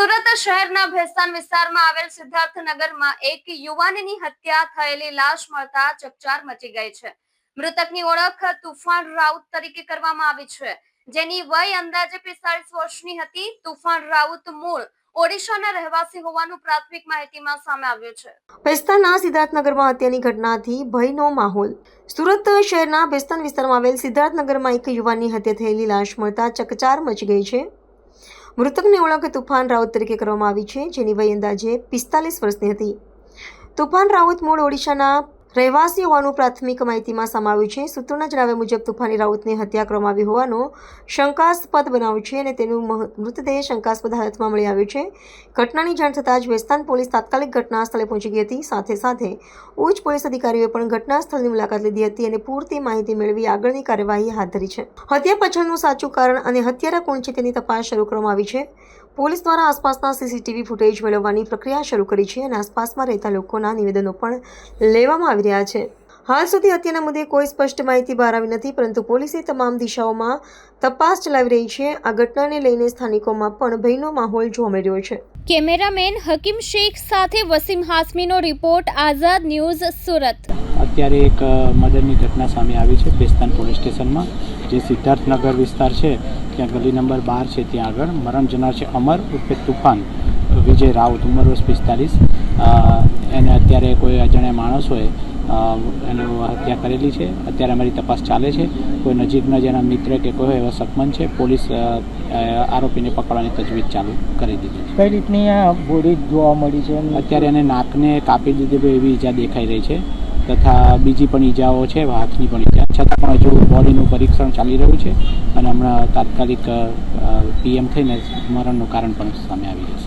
સુરત શહેરના ભેસ્તાન વિસ્તારમાં આવેલ સિદ્ધાર્થનગરમાં એક યુવાનની હત્યા થયેલી લાશ મળતા ચકચાર મચી ગઈ છે. મૃતકની ઓળખ તુફાન રાઉત તરીકે કરવામાં આવી છે. જેની વય અંદાજે પિસ્તાળીસ વર્ષની હતી. તુફાન રાઉત મૂળ ઓડિશાના રહેવાસી હોવાનું પ્રાથમિક માહિતીમાં સામે આવ્યું છે. ભેસ્તાનના સિદ્ધાર્થનગરમાં હત્યાની ઘટનાથી ભયનો માહોલ. સુરત શહેરના ભેસ્તાન વિસ્તારમાં આવેલ સિદ્ધાર્થનગરમાં એક યુવાનની હત્યા થયેલી લાશ મળતા ચકચાર મચી ગઈ છે. મૃતકની ઓળખ તુફાન રાઉત તરીકે કરવામાં આવી છે, જેની વય અંદાજે પિસ્તાલીસ વર્ષની હતી. તુફાન રાઉત મૂળ ઓડિશાના રહેવાસી હોવાનું પ્રાથમિક માહિતીમાં સમાવ્યું છે. સૂત્રોના જણાવ્યા મુજબ, તુફાની રાઉતની હત્યા કરવામાં આવી હોવાનો શંકાસ્પદ બનાવ છે અને તેનું મૃતદેહ શંકાસ્પદ હાલતમાં મળી આવ્યું છે. ઘટનાની જાણ થતાં જ વેસ્તાન પોલીસ તાત્કાલિક ઘટના સ્થળે પહોંચી ગઈ હતી. સાથે સાથે ઉચ્ચ પોલીસ અધિકારીઓએ પણ ઘટના સ્થળની મુલાકાત લીધી હતી અને પૂરતી માહિતી મેળવી આગળની કાર્યવાહી હાથ ધરી છે. હત્યા પાછળનું સાચું કારણ અને હત્યારા કોણ છે તેની તપાસ શરૂ કરવામાં આવી છે. પોલીસ દ્વારા આસપાસના સીસીટીવી ફૂટેજ મેળવવાની પ્રક્રિયા શરૂ કરી છે અને આસપાસમાં રહેતા લોકોના નિવેદનો પણ લેવામાં આવી રહ્યા છે. હાલ સુધી હત્યાના મુદ્દે કોઈ સ્પષ્ટ માહિતી બહાર આવી નથી, પરંતુ પોલીસે તમામ દિશાઓમાં તપાસ ચલાવી રહી છે. આ ઘટનાને લઈને સ્થાનિકોમાં પણ ભયનો માહોલ જોવા મળ્યો છે. કેમેરામેન હકીમ શેખ સાથે વસીમ હાસમીનો રિપોર્ટ, આઝાદ ન્યૂઝ સુરત. અત્યારે એક મર્ડરની ઘટના સામે આવી છે પેસ્તાન પોલીસ સ્ટેશનમાં. જે સિદ્ધાર્થનગર વિસ્તાર છે ત્યાં ગલી નંબર બાર છે ત્યાં આગળ. મરણ જનાર છે અમર ઉર્ફે તુફાન વિજય રાઉત ઉંમર વર્ષ પિસ્તાલીસ. એને અત્યારે કોઈ અજાણ્યા માણસોએ હોય એનું હત્યા કરેલી છે. અત્યારે અમારી તપાસ ચાલે છે. કોઈ નજીકના જેના મિત્ર કે કોઈ એવા સકમન છે પોલીસ આરોપીને પકડવાની તજવીજ ચાલુ કરી દીધી છે. કઈ રીતની આ બોડી જોવા મળી છે? અત્યારે એને નાકને કાપી દીધી એવી ઈજા દેખાઈ રહી છે. તથા બીજી પણ ઈજાઓ છે, હાથની પણ ઈજા. છતાં પણ હજુ બોડીનું પરીક્ષણ ચાલી રહ્યું છે અને હમણાં તાત્કાલિક પીએમ થઈને મરણનું કારણ પણ સામે આવી જશે